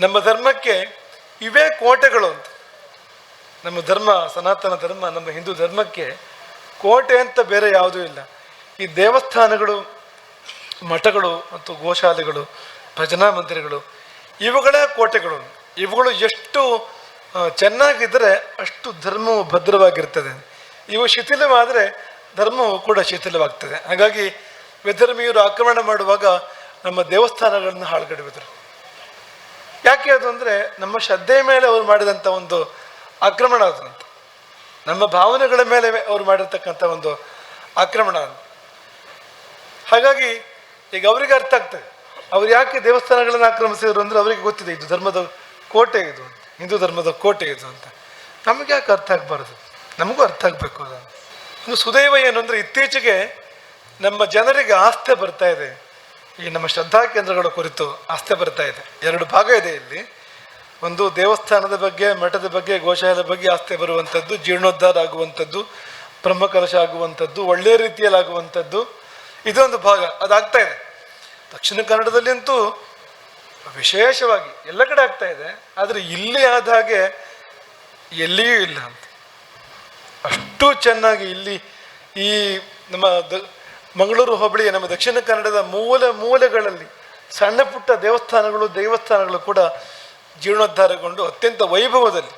ನಮ್ಮ ಧರ್ಮಕ್ಕೆ ಇವೇ ಕೋಟೆಗಳು ಅಂತ. ನಮ್ಮ ಧರ್ಮ, ಸನಾತನ ಧರ್ಮ, ನಮ್ಮ ಹಿಂದೂ ಧರ್ಮಕ್ಕೆ ಕೋಟೆ ಅಂತ ಬೇರೆ ಯಾವುದೂ ಇಲ್ಲ. ಈ ದೇವಸ್ಥಾನಗಳು, ಮಠಗಳು ಮತ್ತು ಗೋಶಾಲೆಗಳು ಭಜನಾ ಮಂದಿರಗಳು ಇವುಗಳೇ ಕೋಟೆಗಳು. ಇವುಗಳು ಎಷ್ಟು ಚೆನ್ನಾಗಿದ್ದರೆ ಅಷ್ಟು ಧರ್ಮವು ಭದ್ರವಾಗಿರ್ತದೆ. ಇವು ಶಿಥಿಲವಾದರೆ ಧರ್ಮವು ಕೂಡ ಶಿಥಿಲವಾಗ್ತದೆ. ಹಾಗಾಗಿ ವಿಧರ್ಮೀಯರು ಆಕ್ರಮಣ ಮಾಡುವಾಗ ನಮ್ಮ ದೇವಸ್ಥಾನಗಳನ್ನು ಹಾಳುಗಡುವುದರು ಯಾಕೆ ಅದು ಅಂದರೆ ನಮ್ಮ ಶ್ರದ್ಧೆಯ ಮೇಲೆ ಅವರು ಮಾಡಿದಂಥ ಒಂದು ಆಕ್ರಮಣ ಅದು ಅಂತ. ನಮ್ಮ ಭಾವನೆಗಳ ಮೇಲೆ ಅವರು ಮಾಡಿರ್ತಕ್ಕಂಥ ಒಂದು ಆಕ್ರಮಣ ಅದು. ಹಾಗಾಗಿ ಈಗ ಅವರಿಗೆ ಅರ್ಥ ಆಗ್ತದೆ. ಅವ್ರು ಯಾಕೆ ದೇವಸ್ಥಾನಗಳನ್ನು ಆಕ್ರಮಿಸಿದ್ರು ಅಂದರೆ ಅವರಿಗೆ ಗೊತ್ತಿದೆ ಇದು ಧರ್ಮದ ಕೋಟೆ ಇದು ಅಂತ, ಹಿಂದೂ ಧರ್ಮದ ಕೋಟೆ ಇದು ಅಂತ. ನಮಗೆ ಯಾಕೆ ಅರ್ಥ ಆಗಬಾರ್ದು? ನಮಗೂ ಅರ್ಥ ಆಗಬೇಕು ಅದು. ಇನ್ನು ಸುದೈವ ಏನು ಅಂದರೆ ಇತ್ತೀಚೆಗೆ ನಮ್ಮ ಜನರಿಗೆ ಆಸ್ಥೆ ಬರ್ತಾ ಇದೆ. ಈ ನಮ್ಮ ಶ್ರದ್ಧಾ ಕೇಂದ್ರಗಳ ಕುರಿತು ಆಸ್ಥೆ ಬರ್ತಾ ಇದೆ. ಎರಡು ಭಾಗ ಇದೆ ಇಲ್ಲಿ. ಒಂದು ದೇವಸ್ಥಾನದ ಬಗ್ಗೆ, ಮಠದ ಬಗ್ಗೆ ಗೋಶಾಲೆ ಬಗ್ಗೆ ಆಸ್ತಿ ಬರುವಂಥದ್ದು ಜೀರ್ಣೋದ್ಧಾರ ಆಗುವಂಥದ್ದು ಬ್ರಹ್ಮಕಲಶ ಆಗುವಂಥದ್ದು ಒಳ್ಳೆಯ ರೀತಿಯಲ್ಲಿ ಆಗುವಂಥದ್ದು ಇದೊಂದು ಭಾಗ. ಅದಾಗ್ತಾ ಇದೆ. ದಕ್ಷಿಣ ಕನ್ನಡದಲ್ಲಿ ಅಂತೂ ವಿಶೇಷವಾಗಿ ಎಲ್ಲ ಕಡೆ ಆಗ್ತಾ ಇದೆ. ಆದರೆ ಇಲ್ಲಿ ಆದ ಹಾಗೆ ಎಲ್ಲಿಯೂ ಇಲ್ಲ ಅಂತ. ಅಷ್ಟು ಚೆನ್ನಾಗಿ ಇಲ್ಲಿ ಈ ನಮ್ಮ ಮಂಗಳೂರು ಹೋಬಳಿಯ ನಮ್ಮ ದಕ್ಷಿಣ ಕನ್ನಡದ ಮೂಲ ಮೂಲೆಗಳಲ್ಲಿ ಸಣ್ಣ ಪುಟ್ಟ ದೇವಸ್ಥಾನಗಳು ದೇವಸ್ಥಾನಗಳು ಕೂಡ ಜೀರ್ಣೋದ್ಧಾರಗೊಂಡು ಅತ್ಯಂತ ವೈಭವದಲ್ಲಿ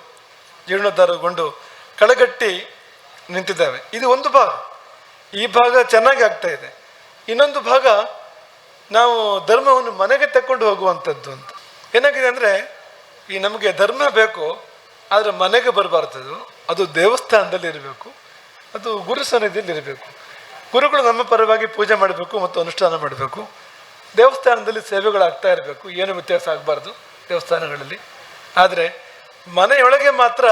ಜೀರ್ಣೋದ್ಧಾರಗೊಂಡು ಕಳಗಟ್ಟಿ ನಿಂತಿದ್ದಾವೆ. ಇದು ಒಂದು ಭಾಗ. ಈ ಭಾಗ ಚೆನ್ನಾಗಿ ಆಗ್ತಾ ಇದೆ. ಇನ್ನೊಂದು ಭಾಗ ನಾವು ಧರ್ಮವನ್ನು ಮನೆಗೆ ತಕ್ಕೊಂಡು ಹೋಗುವಂಥದ್ದು ಅಂತ. ಏನಾಗಿದೆ ಅಂದರೆ, ಈ ನಮಗೆ ಧರ್ಮ ಬೇಕು, ಆದರೆ ಮನೆಗೆ ಬರಬಾರ್ದು. ಅದು ದೇವಸ್ಥಾನದಲ್ಲಿ ಇರಬೇಕು, ಅದು ಗುರು ಸನ್ನಿಧಿಯಲ್ಲಿ ಇರಬೇಕು. ಗುರುಗಳು ನಮ್ಮ ಪರವಾಗಿ ಪೂಜೆ ಮಾಡಬೇಕು ಮತ್ತು ಅನುಷ್ಠಾನ ಮಾಡಬೇಕು. ದೇವಸ್ಥಾನದಲ್ಲಿ ಸೇವೆಗಳಾಗ್ತಾ ಇರಬೇಕು. ಏನು ವ್ಯತ್ಯಾಸ ಆಗಬಾರ್ದು ದೇವಸ್ಥಾನಗಳಲ್ಲಿ. ಆದರೆ ಮನೆಯೊಳಗೆ ಮಾತ್ರ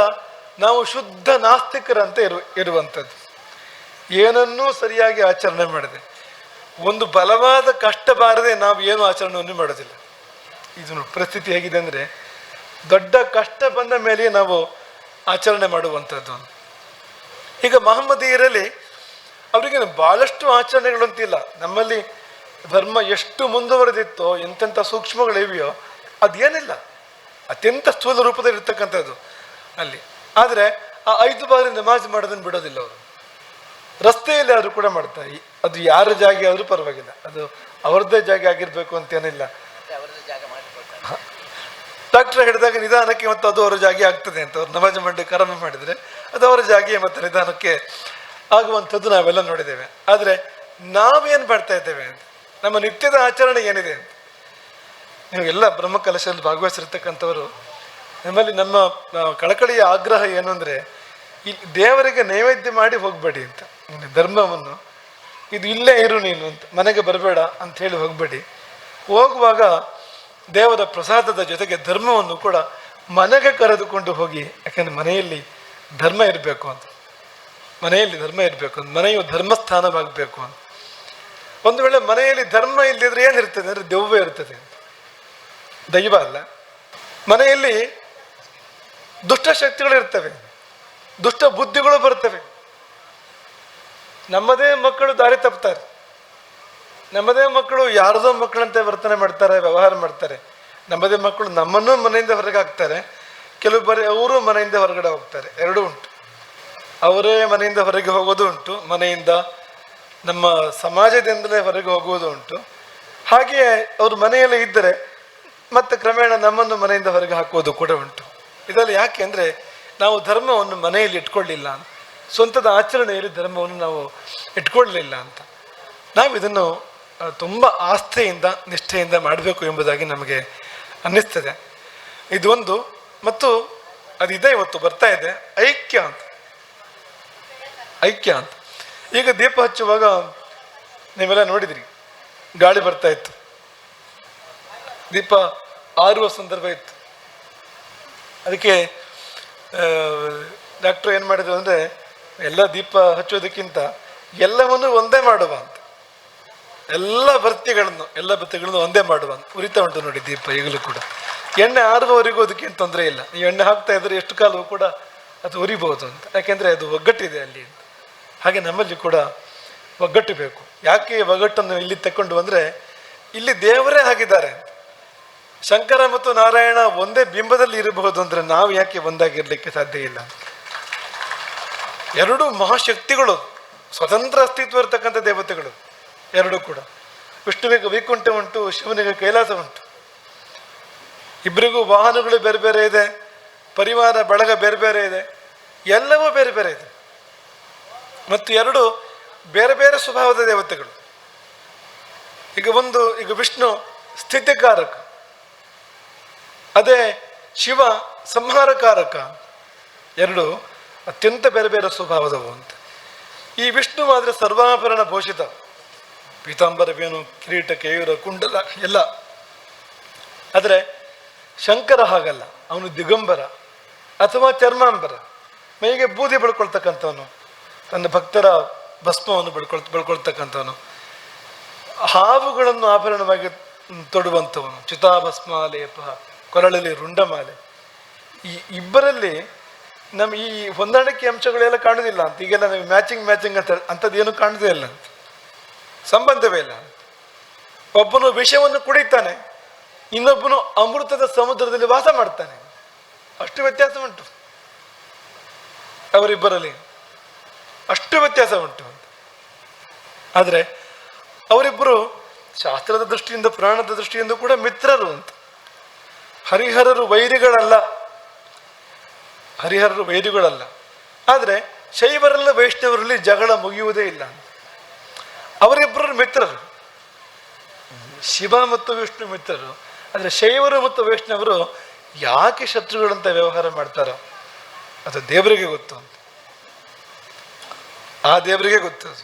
ನಾವು ಶುದ್ಧ ನಾಸ್ತಿಕರಂತೆ ಇರು, ಇರುವಂಥದ್ದು. ಏನನ್ನೂ ಸರಿಯಾಗಿ ಆಚರಣೆ ಮಾಡಿದೆ. ಒಂದು ಬಲವಾದ ಕಷ್ಟ ಬಾರದೆ ನಾವು ಏನು ಆಚರಣೆಯನ್ನು ಮಾಡೋದಿಲ್ಲ. ಇದು ನೋಡಿ, ಪರಿಸ್ಥಿತಿ ಹೇಗಿದೆ ಅಂದರೆ ದೊಡ್ಡ ಕಷ್ಟ ಬಂದ ಮೇಲೆ ನಾವು ಆಚರಣೆ ಮಾಡುವಂಥದ್ದು. ಈಗ ಮಹಮ್ಮದೀಯರಲ್ಲಿ ಅವರಿಗೆ ಭಾಳಷ್ಟು ಆಚರಣೆಗಳು ಅಂತಿಲ್ಲ. ನಮ್ಮಲ್ಲಿ ಧರ್ಮ ಎಷ್ಟು ಮುಂದುವರೆದಿತ್ತೋ, ಎಂತೆಂಥ ಸೂಕ್ಷ್ಮಗಳಿವೆಯೋ, ಅದೇನಿಲ್ಲ. ಅತ್ಯಂತ ಸ್ಥೂಲ ರೂಪದಲ್ಲಿ ಇರ್ತಕ್ಕಂಥದ್ದು ಅಲ್ಲಿ. ಆದರೆ ಆ ಐದು ಬಾರಿ ನಮಾಜ್ ಮಾಡೋದನ್ನು ಬಿಡೋದಿಲ್ಲ ಅವರು. ರಸ್ತೆಯಲ್ಲಿ ಆದರೂ ಕೂಡ ಮಾಡ್ತಾರೆ. ಅದು ಯಾರ ಜಾಗ ಆದರೂ ಪರವಾಗಿಲ್ಲ. ಅದು ಅವ್ರದ್ದೇ ಜಾಗ ಆಗಿರಬೇಕು ಅಂತೇನಿಲ್ಲ ಡಾಕ್ಟರ್ ಹೇಳಿದಾಗ ನಿಧಾನಕ್ಕೆ ಮತ್ತು ಅದು ಅವರ ಜಾಗಿ ಆಗ್ತದೆ ಅಂತ. ಅವ್ರು ನಮಾಜ್ ಮಾಡಿ ಕಾರಣ ಮಾಡಿದರೆ ಅದು ಅವರ ಜಾಗೆ ಮತ್ತು ನಿಧಾನಕ್ಕೆ ಆಗುವಂಥದ್ದು ನಾವೆಲ್ಲ ನೋಡಿದ್ದೇವೆ. ಆದರೆ ನಾವೇನು ಬರ್ತಾ ಇದ್ದೇವೆ ಅಂತ. ನಮ್ಮ ನಿತ್ಯದ ಆಚರಣೆ ಏನಿದೆ ಅಂತ. ನೀವು ಎಲ್ಲ ಬ್ರಹ್ಮ ಕಲಶದಲ್ಲಿ ಭಾಗವಹಿಸಿರ್ತಕ್ಕಂಥವರು, ನಮ್ಮಲ್ಲಿ ನಮ್ಮ ಕಳಕಳಿಯ ಆಗ್ರಹ ಏನು ಅಂದರೆ, ಈ ದೇವರಿಗೆ ನೈವೇದ್ಯ ಮಾಡಿ ಹೋಗಬೇಡಿ ಅಂತ. ಧರ್ಮವನ್ನು, ಇದು ಇಲ್ಲೇ ಇರು ನೀನು ಅಂತ. ಮನೆಗೆ ಬರಬೇಡ ಅಂತ ಹೇಳಿ ಹೋಗಬೇಡಿ. ಹೋಗುವಾಗ ದೇವರ ಪ್ರಸಾದದ ಜೊತೆಗೆ ಧರ್ಮವನ್ನು ಕೂಡ ಮನೆಗೆ ಕರೆದುಕೊಂಡು ಹೋಗಿ, ಯಾಕಂದ್ರೆ ಮನೆಯಲ್ಲಿ ಧರ್ಮ ಇರಬೇಕು ಅಂತ. ಮನೆಯಲ್ಲಿ ಧರ್ಮ ಇರಬೇಕು ಅಂತ ಮನೆಯು ಧರ್ಮಸ್ಥಾನವಾಗಬೇಕು ಅಂತ. ಒಂದು ವೇಳೆ ಮನೆಯಲ್ಲಿ ಧರ್ಮ ಇಲ್ಲದಿದ್ರೆ ಏನಿರ್ತದೆ? ಅಂದರೆ ದೆವ್ವ ಇರ್ತದೆ. ದೈವ ಅಲ್ಲ. ಮನೆಯಲ್ಲಿ ದುಷ್ಟಶಕ್ತಿಗಳು ಇರ್ತವೆ. ದುಷ್ಟ ಬುದ್ಧಿಗಳು ಬರ್ತವೆ. ನಮ್ಮದೇ ಮಕ್ಕಳು ದಾರಿ ತಪ್ತಾರೆ. ನಮ್ಮದೇ ಮಕ್ಕಳು ಯಾರದೋ ಮಕ್ಕಳಂತೆ ವರ್ತನೆ ಮಾಡ್ತಾರೆ, ವ್ಯವಹಾರ ಮಾಡ್ತಾರೆ. ನಮ್ಮದೇ ಮಕ್ಕಳು ನಮ್ಮನ್ನೂ ಮನೆಯಿಂದ ಹೊರಗೆ ಹಾಕ್ತಾರೆ. ಕೆಲವು ಬಾರಿ ಅವರು ಮನೆಯಿಂದ ಹೊರಗಡೆ ಹೋಗ್ತಾರೆ. ಎರಡೂ ಉಂಟು. ಅವರೇ ಮನೆಯಿಂದ ಹೊರಗೆ ಹೋಗೋದು ಉಂಟು ಮನೆಯಿಂದ ನಮ್ಮ ಸಮಾಜದಿಂದಲೇ ಹೊರಗೆ ಹೋಗುವುದು ಉಂಟು ಹಾಗೆಯೇ ಅವರು ಮನೆಯಲ್ಲಿ ಇದ್ದರೆ ಮತ್ತೆ ಕ್ರಮೇಣ ನಮ್ಮನ್ನು ಮನೆಯಿಂದ ಹೊರಗೆ ಹಾಕುವುದು ಕೂಡ ಉಂಟು. ಇದರಲ್ಲಿ ಯಾಕೆ ಅಂದರೆ ನಾವು ಧರ್ಮವನ್ನು ಮನೆಯಲ್ಲಿ ಇಟ್ಕೊಳ್ಳಿಲ್ಲ ಸ್ವಂತದ ಆಚರಣೆಯಲ್ಲಿ ಧರ್ಮವನ್ನು ನಾವು ಇಟ್ಕೊಳ್ಳಲಿಲ್ಲ ಅಂತ. ನಾವು ಇದನ್ನು ತುಂಬ ಆಸ್ಥೆಯಿಂದ, ನಿಷ್ಠೆಯಿಂದ ಮಾಡಬೇಕು ಎಂಬುದಾಗಿ ನಮಗೆ ಅನ್ನಿಸ್ತದೆ. ಇದೊಂದು ಮತ್ತು ಅದಿದೆ, ಇವತ್ತು ಬರ್ತಾ ಇದೆ, ಐಕ್ಯ ಅಂತ. ಐಕ್ಯ ಅಂತ. ಈಗ ದೀಪ ಹಚ್ಚುವಾಗ ನೀವೆಲ್ಲ ನೋಡಿದ್ರಿ, ಗಾಳಿ ಬರ್ತಾ ಇತ್ತು. ದೀಪ ಆರುವ ಸಂದರ್ಭ ಇತ್ತು. ಅದಕ್ಕೆ ಡಾಕ್ಟ್ರು ಏನು ಮಾಡಿದ್ರು ಅಂದರೆ, ಎಲ್ಲ ದೀಪ ಹಚ್ಚೋದಕ್ಕಿಂತ ಎಲ್ಲವನ್ನು ಒಂದೇ ಮಾಡುವ ಅಂತ. ಎಲ್ಲ ಭರ್ತಿಗಳನ್ನು ಎಲ್ಲ ಭರ್ತಿಗಳನ್ನು ಒಂದೇ ಮಾಡುವ ಅಂತ. ಉರಿತಾ ಉಂಟು ನೋಡಿ ದೀಪ ಈಗಲೂ ಕೂಡ. ಎಣ್ಣೆ ಆರುವವರೆಗೂ ಅದಕ್ಕೇನು ತೊಂದರೆ ಇಲ್ಲ. ನೀವು ಎಣ್ಣೆ ಹಾಕ್ತಾ ಇದ್ರೆ ಎಷ್ಟು ಕಾಲವೂ ಕೂಡ ಅದು ಉರಿಬಹುದು ಅಂತ. ಯಾಕೆಂದರೆ ಅದು ಒಗ್ಗಟ್ಟಿದೆ ಅಲ್ಲಿ ಅಂತ. ಹಾಗೆ ನಮ್ಮಲ್ಲಿ ಕೂಡ ಒಗ್ಗಟ್ಟು ಬೇಕು. ಯಾಕೆ ಒಗ್ಗಟ್ಟನ್ನು ಇಲ್ಲಿ ತಕ್ಕೊಂಡು ಬಂದರೆ, ಇಲ್ಲಿ ದೇವರೇ ಆಗಿದ್ದಾರೆ. ಶಂಕರ ಮತ್ತು ನಾರಾಯಣ ಒಂದೇ ಬಿಂಬದಲ್ಲಿ ಇರಬಹುದು ಅಂದರೆ ನಾವು ಯಾಕೆ ಒಂದಾಗಿರಲಿಕ್ಕೆ ಸಾಧ್ಯ ಇಲ್ಲ? ಎರಡು ಮಹಾಶಕ್ತಿಗಳು, ಸ್ವತಂತ್ರ ಅಸ್ತಿತ್ವ ಇರತಕ್ಕಂಥ ದೇವತೆಗಳು, ಎರಡು ಕೂಡ. ವಿಷ್ಣುವಿಗೆ ವೈಕುಂಠ ಉಂಟು, ಶಿವನಿಗೆ ಕೈಲಾಸ ಉಂಟು. ಇಬ್ಬರಿಗೂ ವಾಹನಗಳು ಬೇರೆ ಬೇರೆ ಇದೆ, ಪರಿವಾರ ಬಳಗ ಬೇರೆ ಬೇರೆ ಇದೆ, ಎಲ್ಲವೂ ಬೇರೆ ಬೇರೆ ಇದೆ. ಮತ್ತು ಎರಡು ಬೇರೆ ಬೇರೆ ಸ್ವಭಾವದ ದೇವತೆಗಳು. ಈಗ ಒಂದು, ಈಗ ವಿಷ್ಣು ಸ್ಥಿತಿಕಾರಕ. ಅದೇ ಶಿವ ಸಂಹಾರಕಾರಕ. ಎರಡು ಅತ್ಯಂತ ಬೇರೆ ಬೇರೆ ಸ್ವಭಾವದವು ಅಂತ. ಈ ವಿಷ್ಣು ಆದರೆ ಸರ್ವಾಭರಣ ಭೂಷಿತ ಪೀತಾಂಬರವೇನು ಕಿರೀಟ, ಕೇಯೂರ, ಕುಂಡಲ, ಎಲ್ಲ. ಆದರೆ ಶಂಕರ ಹಾಗಲ್ಲ, ಅವನು ದಿಗಂಬರ ಅಥವಾ ಚರ್ಮಾಂಬರ. ಮೈಗೆ ಬೂದಿ ಬಳ್ಕೊಳ್ತಕ್ಕಂಥವನು. ತನ್ನ ಭಕ್ತರ ಭಸ್ಮವನ್ನು ಬಳ್ಕೊಳ್, ಬೆಳ್ಕೊಳ್ತಕ್ಕಂಥವನು. ಹಾವುಗಳನ್ನು ಆಭರಣವಾಗಿ ತೊಡುವಂಥವನು. ಚಿತಾಭಸ್ಮಾಲೇಪ, ಕೊರಳಲ್ಲಿ ರುಂಡಮಾಲೆ. ಈ ಇಬ್ಬರಲ್ಲಿ ನಮ್ಮ ಈ ಹೊಂದಾಣಿಕೆ ಅಂಶಗಳೆಲ್ಲ ಕಾಣುದಿಲ್ಲ ಅಂತ. ಈಗೆಲ್ಲ ನಾವು ಮ್ಯಾಚಿಂಗ್ ಮ್ಯಾಚಿಂಗ್ ಅಂತ ಅಂಥದ್ದು ಏನು ಕಾಣುದೇ ಇಲ್ಲ ಸಂಬಂಧವೇ ಇಲ್ಲ ಒಬ್ಬನು ವಿಷವನ್ನು ಕುಡಿತಾನೆ, ಇನ್ನೊಬ್ಬನು ಅಮೃತದ ಸಮುದ್ರದಲ್ಲಿ ವಾಸ ಮಾಡ್ತಾನೆ. ಅಷ್ಟು ವ್ಯತ್ಯಾಸ ಉಂಟು ಅವರಿಬ್ಬರಲ್ಲಿ. ಅಷ್ಟು ವ್ಯತ್ಯಾಸ ಉಂಟು. ಅಂತ ಆದರೆ ಅವರಿಬ್ಬರು ಶಾಸ್ತ್ರದ ದೃಷ್ಟಿಯಿಂದ, ಪುರಾಣದ ದೃಷ್ಟಿಯಿಂದ ಕೂಡ ಮಿತ್ರರು ಅಂತ. ಹರಿಹರರು ವೈರಿಗಳಲ್ಲ. ಹರಿಹರರು ವೈರಿಗಳಲ್ಲ. ಆದರೆ ಶೈವರಲ್ಲ ವೈಷ್ಣವರಲ್ಲಿ ಜಗಳ ಮುಗಿಯುವುದೇ ಇಲ್ಲ ಅವರಿಬ್ಬರು ಮಿತ್ರರು. ಶಿವ ಮತ್ತು ವಿಷ್ಣು ಮಿತ್ರರು. ಆದರೆ ಶೈವರು ಮತ್ತು ವೈಷ್ಣವರು ಯಾಕೆ ಶತ್ರುಗಳಂತ ವ್ಯವಹಾರ ಮಾಡ್ತಾರೋ ಅದು ದೇವರಿಗೆ ಗೊತ್ತು ಅಂತ. ಆ ದೇವರಿಗೆ ಗೊತ್ತದು.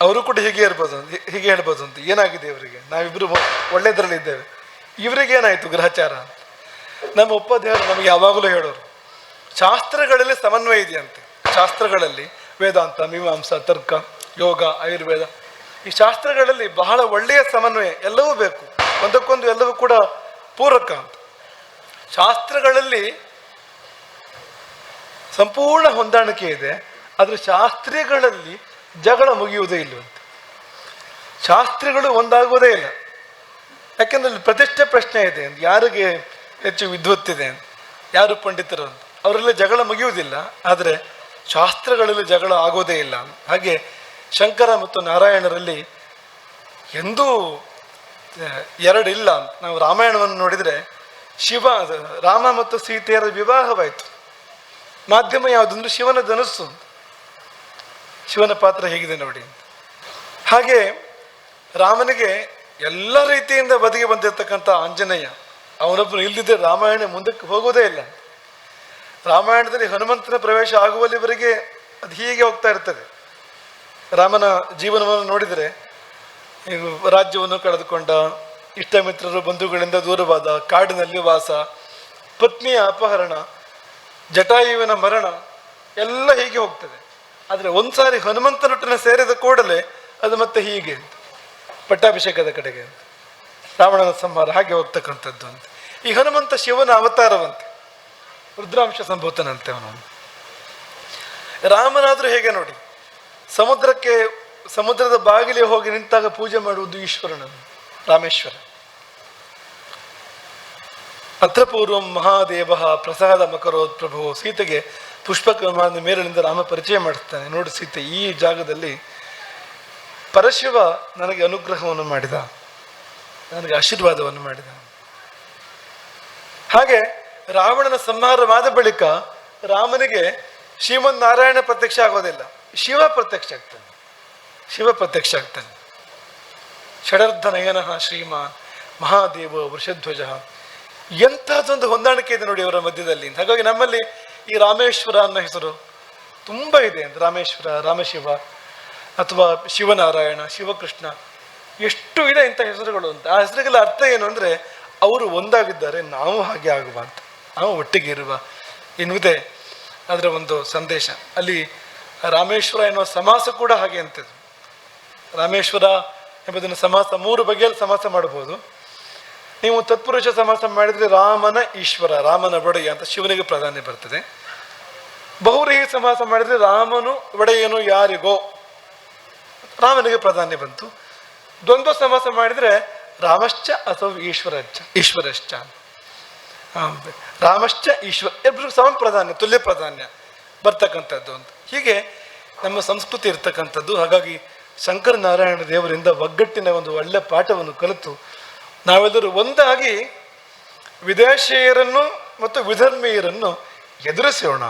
ಅವರು ಕೂಡ ಹೀಗೆ ಇರ್ಬೋದು ಹೀಗೆ ಹೇಳ್ಬೋದು ಅಂತ. ಏನಾಗಿದೆ ಇವರಿಗೆ? ನಾವಿಬ್ರು ಒಳ್ಳೆಯದ್ರಲ್ಲಿ ಇದ್ದೇವೆ. ಇವರಿಗೆ ಏನಾಯಿತು ಗ್ರಹಚಾರ ನಮ್ಮ ನಮ್ಮ ದೇವರು ನಮಗೆ ಯಾವಾಗಲೂ ಹೇಳೋರು, ಶಾಸ್ತ್ರಗಳಲ್ಲಿ ಸಮನ್ವಯ ಇದೆಯಂತೆ. ಶಾಸ್ತ್ರಗಳಲ್ಲಿ ವೇದಾಂತ, ಮೀಮಾಂಸ, ತರ್ಕ, ಯೋಗ, ಆಯುರ್ವೇದ, ಈ ಶಾಸ್ತ್ರಗಳಲ್ಲಿ ಬಹಳ ಒಳ್ಳೆಯ ಸಮನ್ವಯ ಎಲ್ಲವೂ ಬೇಕು. ಒಂದಕ್ಕೊಂದು ಎಲ್ಲವೂ ಕೂಡ ಪೂರಕ ಅಂತ. ಶಾಸ್ತ್ರಗಳಲ್ಲಿ ಸಂಪೂರ್ಣ ಹೊಂದಾಣಿಕೆ ಇದೆ. ಆದರೆ ಶಾಸ್ತ್ರಿಗಳಲ್ಲಿ ಜಗಳ ಮುಗಿಯುವುದೇ ಇಲ್ಲವಂತೆ ಶಾಸ್ತ್ರಿಗಳು ಒಂದಾಗುವುದೇ ಇಲ್ಲ. ಯಾಕೆಂದ್ರೆ ಅಲ್ಲಿ ಪ್ರತಿಷ್ಠೆ ಪ್ರಶ್ನೆ ಇದೆ ಯಾರಿಗೆ ಹೆಚ್ಚು ವಿದ್ವತ್ತಿದೆ ಯಾರು ಪಂಡಿತರು ಅಂತ? ಅವರೆಲ್ಲ ಜಗಳ ಮುಗಿಯುವುದಿಲ್ಲ. ಆದರೆ ಶಾಸ್ತ್ರಗಳಲ್ಲಿ ಜಗಳ ಆಗೋದೇ ಇಲ್ಲ ಹಾಗೆ ಶಂಕರ ಮತ್ತು ನಾರಾಯಣರಲ್ಲಿ ಎಂದೂ ಎರಡು ಇಲ್ಲ ನಾವು ರಾಮಾಯಣವನ್ನು ನೋಡಿದರೆ ಶಿವ, ರಾಮ ಮತ್ತು ಸೀತೆಯರ ವಿವಾಹವಾಯಿತು. ಮಾಧ್ಯಮ ಯಾವುದಂದ್ರೆ ಶಿವನ ಧನಸ್ಸು ಶಿವನ ಪಾತ್ರ ಹೇಗಿದೆ ನೋಡಿ. ಹಾಗೆ ರಾಮನಿಗೆ ಎಲ್ಲ ರೀತಿಯಿಂದ ಬದಿಗೆ ಬಂದಿರತಕ್ಕಂಥ ಆಂಜನೇಯ ಅವನೊಬ್ಬನು ಇಲ್ಲದಿದ್ದರೆ ರಾಮಾಯಣ ಮುಂದಕ್ಕೆ ಹೋಗೋದೇ ಇಲ್ಲ. ರಾಮಾಯಣದಲ್ಲಿ ಹನುಮಂತನ ಪ್ರವೇಶ ಆಗುವಲ್ಲಿವರೆಗೆ ಅದು ಹೀಗೆ ಹೋಗ್ತಾ ಇರ್ತದೆ. ರಾಮನ ಜೀವನವನ್ನು ನೋಡಿದರೆ ರಾಜ್ಯವನ್ನು ಕಳೆದುಕೊಂಡ ಇಷ್ಟ ಮಿತ್ರರು ಬಂಧುಗಳಿಂದ ದೂರವಾದ, ಕಾಡಿನಲ್ಲಿ ವಾಸ, ಪತ್ನಿಯ ಅಪಹರಣ, ಜಟಾಯುವಿನ ಮರಣ, ಎಲ್ಲ ಹೀಗೆ ಹೋಗ್ತದೆ. ಆದರೆ ಒಂದ್ಸಾರಿ ಹನುಮಂತನೊಟ್ಟನ ಸೇರಿದ ಕೂಡಲೇ ಅದು ಮತ್ತೆ ಹೀಗೆ ಪಟ್ಟಾಭಿಷೇಕದ ಕಡೆಗೆ ಅಂತ ರಾವಣನ ಸಂಹಾರ ಹಾಗೆ ಹೋಗ್ತಕ್ಕಂಥದ್ದು ಅಂತ. ಈ ಹನುಮಂತ ಶಿವನ ಅವತಾರವಂತೆ, ರುದ್ರಾಂಶ ಸಂಭೂತನಂತೆ ಅವನು. ರಾಮನಾದರೂ ಹೇಗೆ ನೋಡಿ? ಸಮುದ್ರಕ್ಕೆ, ಸಮುದ್ರದ ಬಾಗಿಲಿಗೆ ಹೋಗಿ ನಿಂತಾಗ ಪೂಜೆ ಮಾಡುವುದು ಈಶ್ವರನನ್ನು ರಾಮೇಶ್ವರ. ಅತ್ರ ಪೂರ್ವಂ ಮಹಾದೇವ ಪ್ರಸಾದ ಮಕರೋತ್ ಪ್ರಭು, ಸೀತೆಗೆ ಪುಷ್ಪಕ ವಿಮಾನದ ಮೇಲಿನಿಂದ ರಾಮ ಪರಿಚಯ ಮಾಡಿಸ್ತಾನೆ ನೋಡಿ ಸೀತೆ, ಈ ಜಾಗದಲ್ಲಿ ಪರಶಿವ ನನಗೆ ಅನುಗ್ರಹವನ್ನು ಮಾಡಿದ. ನನಗೆ ಆಶೀರ್ವಾದವನ್ನು ಮಾಡಿದ. ಹಾಗೆ ರಾವಣನ ಸಂಹಾರವಾದ ಬಳಿಕ ರಾಮನಿಗೆ ಶ್ರೀಮನ್ ನಾರಾಯಣ ಪ್ರತ್ಯಕ್ಷ ಆಗೋದಿಲ್ಲ. ಶಿವ ಪ್ರತ್ಯಕ್ಷ ಆಗ್ತಾನೆ. ಶಿವ ಪ್ರತ್ಯಕ್ಷ ಆಗ್ತಾನೆ. ಷಡರ್ಧನಯನ ಶ್ರೀಮಾನ್ ಮಹಾದೇವ ವೃಷಧ್ವಜ ಎಂಥದ್ದೊಂದು ಹೊಂದಾಣಿಕೆ ಇದೆ ನೋಡಿ ಅವರ ಮಧ್ಯದಲ್ಲಿ. ಹಾಗಾಗಿ ನಮ್ಮಲ್ಲಿ ಈ ರಾಮೇಶ್ವರ ಅನ್ನೋ ಹೆಸರು ತುಂಬ ಇದೆ ಅಂತ ರಾಮೇಶ್ವರ, ರಾಮಶಿವ ಅಥವಾ ಶಿವನಾರಾಯಣ, ಶಿವಕೃಷ್ಣ, ಎಷ್ಟು ಇದೆ ಇಂಥ ಹೆಸರುಗಳು ಅಂತ. ಆ ಹೆಸರುಗಳ ಅರ್ಥ ಏನು ಅಂದರೆ ಅವರು ಒಂದಾಗಿದ್ದಾರೆ, ನಾವು ಹಾಗೆ ಆಗುವ ಅಂತ. ನಾವು ಒಟ್ಟಿಗೆ ಇರುವ ಎನ್ನುವುದೇ ಅದರ ಒಂದು ಸಂದೇಶ. ಅಲ್ಲಿ ರಾಮೇಶ್ವರ ಎನ್ನುವ ಸಮಾಸ ಕೂಡ ಹಾಗೆ ಅಂತಿದ್ರು ರಾಮೇಶ್ವರ ಎಂಬುದನ್ನು ಸಮಾಸ ಮೂರು ಬಗೆಯಲ್ಲಿ ಸಮಾಸ ಮಾಡಬಹುದು. ನೀವು ತತ್ಪುರುಷ ಸಮಾಸ ಮಾಡಿದರೆ ರಾಮನ ಈಶ್ವರ, ರಾಮನ ಒಡೆಯ ಅಂತ ಶಿವನಿಗೆ ಪ್ರಾಧಾನ್ಯ ಬರ್ತದೆ. ಬಹುರೇಹಿ ಸಮಾಸ ಮಾಡಿದರೆ ರಾಮನು ಒಡೆಯನು ಯಾರಿಗೋ ರಾಮನಿಗೆ ಪ್ರಾಧಾನ್ಯ ಬಂತು. ದ್ವಂದ್ವ ಸಮಾಸ ಮಾಡಿದರೆ ರಾಮಶ್ಚ ಅಥವಾ ಈಶ್ವರಶ್ಚ ಈಶ್ವರಶ್ಚ ರಾಮಶ್ಚ ಈಶ್ವರ ಇಬ್ಬರು ಸಮ ಪ್ರಾಧಾನ್ಯ, ತುಲ್ಯ ಪ್ರಾಧಾನ್ಯ ಬರ್ತಕ್ಕಂಥದ್ದು ಅಂತ. ಹೀಗೆ ನಮ್ಮ ಸಂಸ್ಕೃತಿ ಇರ್ತಕ್ಕಂಥದ್ದು. ಹಾಗಾಗಿ ಶಂಕರ ನಾರಾಯಣ ದೇವರಿಂದ ಒಗ್ಗಟ್ಟಿನ ಒಂದು ಒಳ್ಳೆ ಪಾಠವನ್ನು ಕಲಿತು ನಾವೆಲ್ಲರೂ ಒಂದಾಗಿ ವಿದೇಶೀಯರನ್ನು ಮತ್ತು ವಿಧರ್ಮೀಯರನ್ನು ಎದುರಿಸೋಣ.